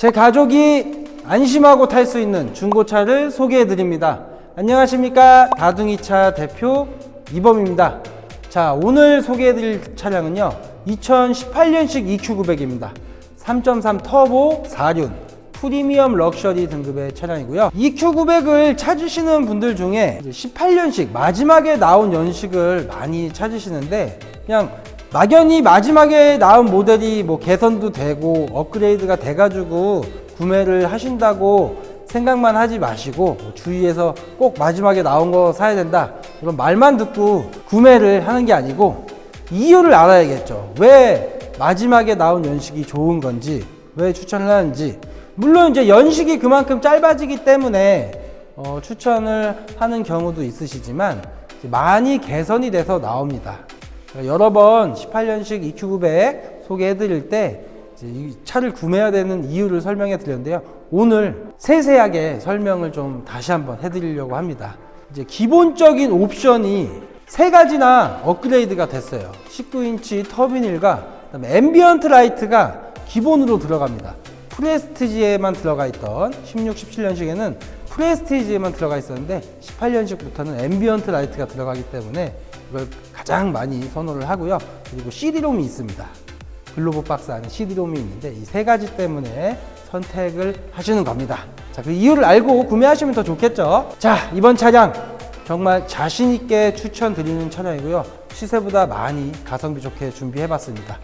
제 가족이 안심하고 탈 수 있는 중고차를 소개해 드립니다. 안녕하십니까. 다둥이차 대표 이범입니다. 자, 오늘 소개해 드릴 차량은요. 2018년식 EQ900입니다. 3.3 터보 4륜 프리미엄 럭셔리 등급의 차량이고요. EQ900을 찾으시는 분들 중에 18년식 마지막에 나온 연식을 많이 찾으시는데 그냥 막연히 마지막에 나온 모델이 뭐 개선도 되고 업그레이드가 돼가지고 구매를 하신다고 생각만 하지 마시고 뭐 주위에서 꼭 마지막에 나온 거 사야 된다 이런 말만 듣고 구매를 하는 게 아니고 이유를 알아야겠죠. 왜 마지막에 나온 연식이 좋은 건지 왜 추천을 하는지 물론 이제 연식이 그만큼 짧아지기 때문에 어, 추천을 하는 경우도 있으시지만 많이 개선이 돼서 나옵니다. 여러 번 18년식 EQ900 소개해 드릴 때 이 차를 구매해야 되는 이유를 설명해 드렸는데요. 오늘 세세하게 설명을 좀 다시 한번 해 드리려고 합니다. 이제 기본적인 옵션이 세 가지나 업그레이드가 됐어요. 19인치 터비닐과 그다음에 앰비언트 라이트가 기본으로 들어갑니다. 프레스티지에만 들어가 있던 16, 17년식에는 프레스티지에만 들어가 있었는데 18년식부터는 앰비언트 라이트가 들어가기 때문에 이걸 가장 많이 선호를 하고요. 그리고 CD롬이 있습니다. 글로브 박스 안에 CD롬이 있는데 이 세 가지 때문에 선택을 하시는 겁니다. 자, 그 이유를 알고 구매하시면 더 좋겠죠. 자, 이번 차량 정말 자신 있게 추천드리는 차량이고요. 시세보다 많이 가성비 좋게 준비해 봤습니다.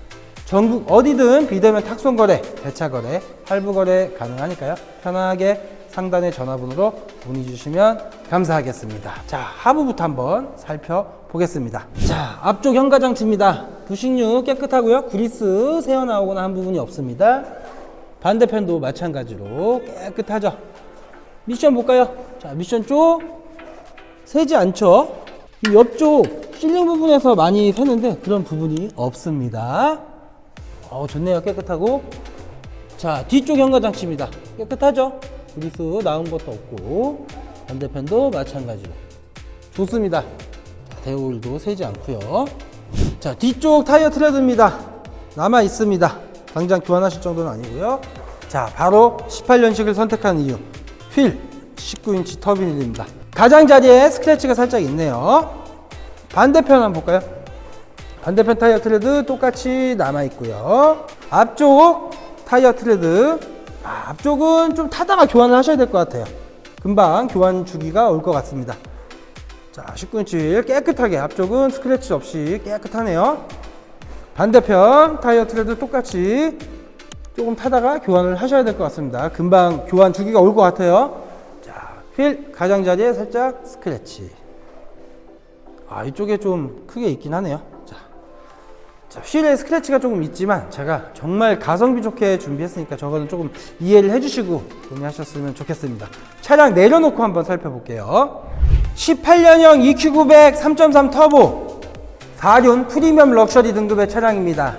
전국 어디든 비대면 탁송 거래, 대차 거래, 할부 거래 가능하니까요. 편하게 상단의 전화번호로 문의 주시면 감사하겠습니다. 자, 하부부터 한번 살펴보겠습니다. 자, 앞쪽 현가장치입니다. 부식류 깨끗하고요. 그리스 새어 나오거나 한 부분이 없습니다. 반대편도 마찬가지로 깨끗하죠. 미션 볼까요? 자, 미션 쪽 새지 않죠? 이 옆쪽 실링 부분에서 많이 새는데 그런 부분이 없습니다. 어, 좋네요. 깨끗하고. 자, 뒤쪽 현가장치입니다. 깨끗하죠? 그리스 나온 것도 없고 반대편도 마찬가지로 좋습니다. 자, 대올도 새지 않고요. 자, 뒤쪽 타이어 트레드입니다. 남아 있습니다. 당장 교환하실 정도는 아니고요. 자, 바로 18년식을 선택한 이유. 휠 19인치 터빈입니다. 가장자리에 스크래치가 살짝 있네요. 반대편 한번 볼까요? 반대편 타이어 트레드 똑같이 남아 있고요. 앞쪽 타이어 트레드 아, 앞쪽은 좀 타다가 교환을 하셔야 될 것 같아요. 금방 교환 주기가 올 것 같습니다. 자, 19인치 깨끗하게 앞쪽은 스크래치 없이 깨끗하네요. 반대편 타이어 트레드 똑같이 조금 타다가 교환을 하셔야 될 것 같습니다. 금방 교환 주기가 올 것 같아요. 자, 휠 가장자리에 살짝 스크래치. 아, 이쪽에 좀 크게 있긴 하네요. 자, 자, 휠에 스크래치가 조금 있지만 제가 정말 가성비 좋게 준비했으니까 저거는 조금 이해를 해주시고 구매하셨으면 좋겠습니다. 차량 내려놓고 한번 살펴볼게요. 18년형 EQ900 3.3 터보 4륜 프리미엄 럭셔리 등급의 차량입니다.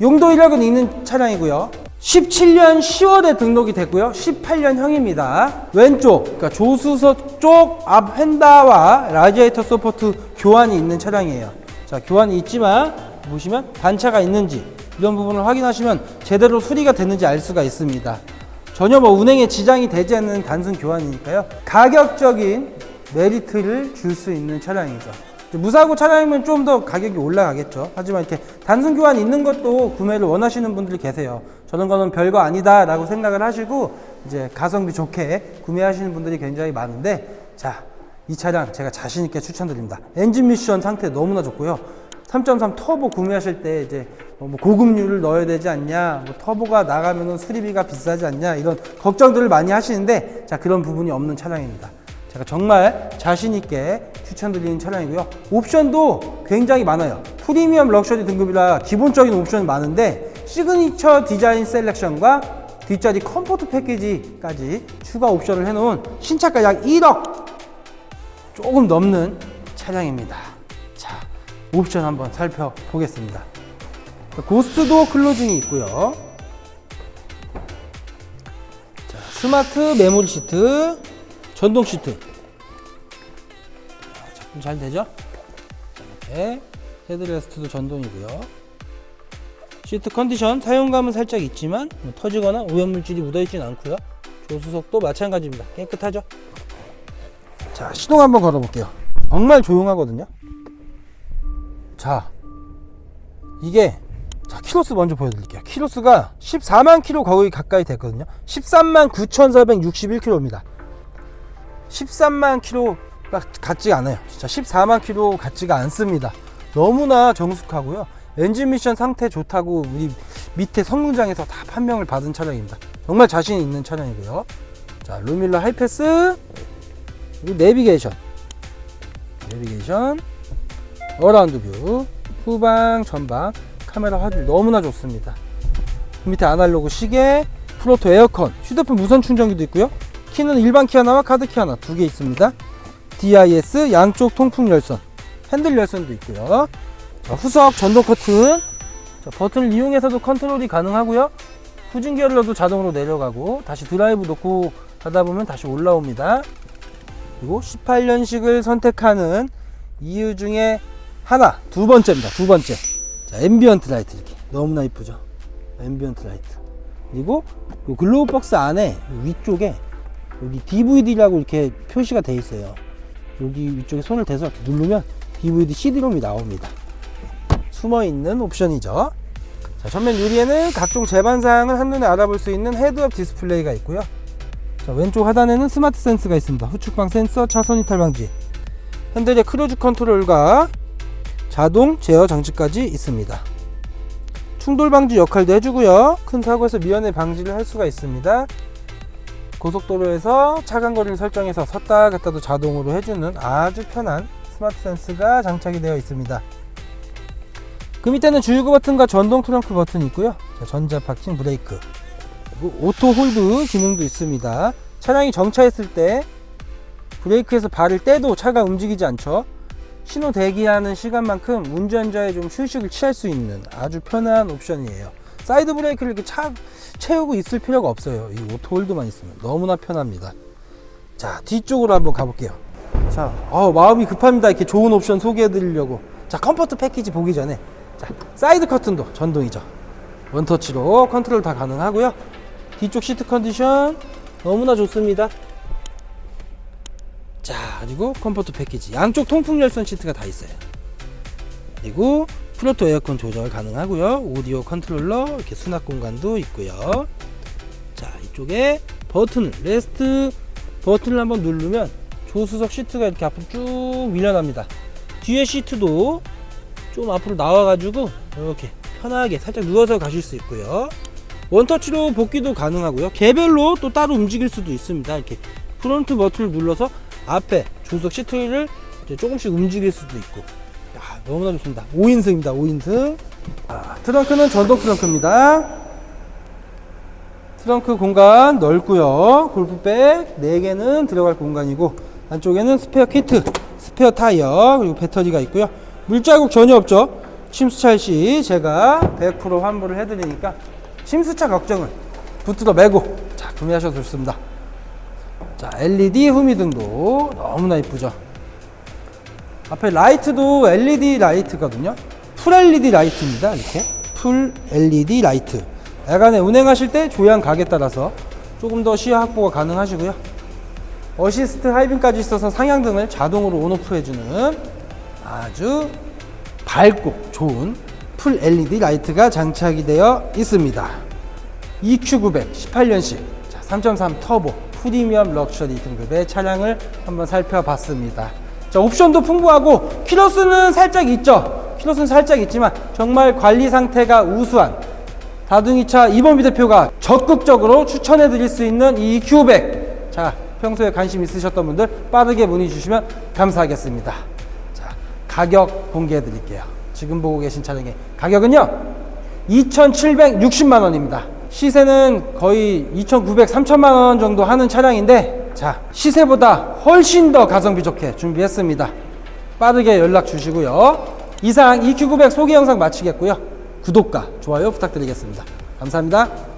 용도 이력은 있는 차량이고요. 17년 10월에 등록이 됐고요. 18년형입니다. 왼쪽, 그러니까 조수석 쪽 앞 휀다와 라디에이터 서포트 교환이 있는 차량이에요. 자, 교환이 있지만 보시면 단차가 있는지 이런 부분을 확인하시면 제대로 수리가 됐는지 알 수가 있습니다. 전혀 뭐 운행에 지장이 되지 않는 단순 교환이니까요. 가격적인 메리트를 줄 수 있는 차량이죠. 무사고 차량이면 좀 더 가격이 올라가겠죠. 하지만 이렇게 단순 교환 있는 것도 구매를 원하시는 분들이 계세요. 저런 거는 별거 아니다라고 생각을 하시고 이제 가성비 좋게 구매하시는 분들이 굉장히 많은데 자, 이 차량 제가 자신 있게 추천드립니다. 엔진 미션 상태 너무나 좋고요. 3.3 터보 구매하실 때 이제 뭐 고급류를 넣어야 되지 않냐, 뭐 터보가 나가면 수리비가 비싸지 않냐 이런 걱정들을 많이 하시는데 자 그런 부분이 없는 차량입니다. 제가 정말 자신 있게 추천드리는 차량이고요. 옵션도 굉장히 많아요. 프리미엄 럭셔리 등급이라 기본적인 옵션이 많은데 시그니처 디자인 셀렉션과 뒷자리 컴포트 패키지까지 추가 옵션을 해놓은 신차가 약 1억 조금 넘는 차량입니다. 자, 옵션 한번 살펴보겠습니다. 고스트도 클로징이 있고요. 자, 스마트 메모리 시트, 전동 시트. 자, 작동 잘 되죠? 자, 이렇게 헤드레스트도 전동이고요. 시트 컨디션 사용감은 살짝 있지만 뭐 터지거나 오염물질이 묻어있진 않고요 조수석도 마찬가지입니다 깨끗하죠 자 시동 한번 걸어 볼게요. 정말 조용하거든요? 자 이게 자 키로수 먼저 보여드릴게요. 키로수가 14만 킬로 거의 가까이 됐거든요. 13만 9,461킬로입니다. 13만 킬로가 같지가 않아요. 진짜 14만 킬로 같지가 않습니다. 너무나 정숙하고요. 엔진 미션 상태 좋다고 우리 밑에 성능장에서 다 판명을 받은 차량입니다. 정말 자신 있는 차량이고요. 자 루밀러 하이패스 그리고 내비게이션. 내비게이션. 어라운드 뷰. 후방 전방 카메라 화질 너무나 좋습니다. 그 밑에 아날로그 시계 프로토 에어컨 휴대폰 무선 충전기도 있고요. 키는 일반 키 하나와 카드 키 하나 두 개 있습니다. DIS 양쪽 통풍 열선 핸들 열선도 있고요. 자, 후석 전동 커튼. 자, 버튼을 이용해서도 컨트롤이 가능하고요. 후진 기어를 도 자동으로 내려가고 다시 드라이브 놓고 가다 보면 다시 올라옵니다 그리고 18년식을 선택하는 이유 중에 하나 두 번째입니다. 두 번째. 자 앰비언트 라이트 이렇게. 너무나 이쁘죠? 앰비언트 라이트. 그리고 요 글로우 박스 안에 위쪽에 여기 DVD라고 이렇게 표시가 돼 있어요. 여기 위쪽에 손을 대서 이렇게 누르면 DVD CD롬이 나옵니다. 숨어 있는 옵션이죠? 자, 전면 유리에는 각종 제반 사항을 한눈에 알아볼 수 있는 헤드업 디스플레이가 있고요 자, 왼쪽 하단에는 스마트 센스가 있습니다 후측방 센서 차선 이탈 방지 핸들의 크루즈 컨트롤과 자동 제어 장치까지 있습니다. 충돌 방지 역할도 해주고요. 큰 사고에서 미연에 방지를 할 수가 있습니다. 고속도로에서 차간 거리를 설정해서 섰다 갔다도 자동으로 해주는 아주 편한 스마트 센스가 장착이 되어 있습니다. 그 밑에는 주유구 버튼과 전동 트렁크 버튼이 있고요. 자, 전자 파킹 브레이크 오토 홀드 기능도 있습니다. 차량이 정차했을 때 브레이크에서 발을 떼도 차가 움직이지 않죠. 신호 대기하는 시간만큼 운전자의 좀 휴식을 취할 수 있는 아주 편한 옵션이에요. 사이드 브레이크를 이렇게 차, 채우고 있을 필요가 없어요. 이 오토 홀드만 있으면 너무나 편합니다. 자, 뒤쪽으로 한번 가볼게요. 자, 어, 마음이 급합니다. 이렇게 좋은 옵션 소개해 드리려고. 자, 컴포트 패키지 보기 전에. 자, 사이드 커튼도 전동이죠. 원터치로 컨트롤 다 가능하고요. 뒤쪽 시트 컨디션 너무나 좋습니다. 자 그리고 컴포트 패키지. 양쪽 통풍 열선 시트가 다 있어요. 그리고 프로토 에어컨 조절 가능하고요. 오디오 컨트롤러 이렇게 수납 공간도 있고요. 자 이쪽에 버튼을 레스트 버튼을 한번 누르면 조수석 시트가 이렇게 앞으로 쭉 밀려납니다. 뒤에 시트도 좀 앞으로 나와 가지고 이렇게 편하게 살짝 누워서 가실 수 있고요 원터치로 복귀도 가능하고요. 개별로 또 따로 움직일 수도 있습니다. 이렇게 프론트 버튼을 눌러서 앞에 조수석 시트를 조금씩 움직일 수도 있고. 야, 너무나 좋습니다. 5인승입니다. 5인승. 아, 트렁크는 전동 트렁크입니다. 트렁크 공간 넓고요. 골프백 4개는 들어갈 공간이고 안쪽에는 스페어 키트 스페어 타이어 그리고 배터리가 있고요. 물자국 전혀 없죠. 침수차 시 제가 100% 환불을 해드리니까 침수차 걱정은 붙들어 매고 자 구매하셔도 좋습니다. 자 LED 후미등도 너무나 이쁘죠? 앞에 라이트도 LED 라이트거든요. 풀 LED 라이트입니다 이렇게. 풀 LED 라이트. 야간에 운행하실 때 조향 각에 따라서 조금 더 시야 확보가 가능하시고요. 어시스트 하이빔까지 있어서 상향등을 자동으로 온오프 해주는 아주 밝고 좋은 풀 LED 라이트가 장착이 되어 있습니다 EQ900 18년식 3.3 터보 프리미엄 럭셔리 등급의 차량을 한번 살펴봤습니다. 자, 옵션도 풍부하고 키로수는 살짝 있죠. 키로수는 살짝 있지만 정말 관리 상태가 우수한 다둥이차 이범비 대표가 적극적으로 추천해 드릴 수 있는 이 Q100. 자, 평소에 관심 있으셨던 분들 빠르게 문의 주시면 감사하겠습니다. 자, 가격 공개해 드릴게요. 지금 보고 계신 차량의 가격은요. 2,760만 원입니다. 시세는 거의 2,900, 3천만 원 정도 하는 차량인데 자 시세보다 훨씬 더 가성비 좋게 준비했습니다. 빠르게 연락 주시고요. 이상 EQ900 소개 영상 마치겠고요. 구독과 좋아요 부탁드리겠습니다. 감사합니다.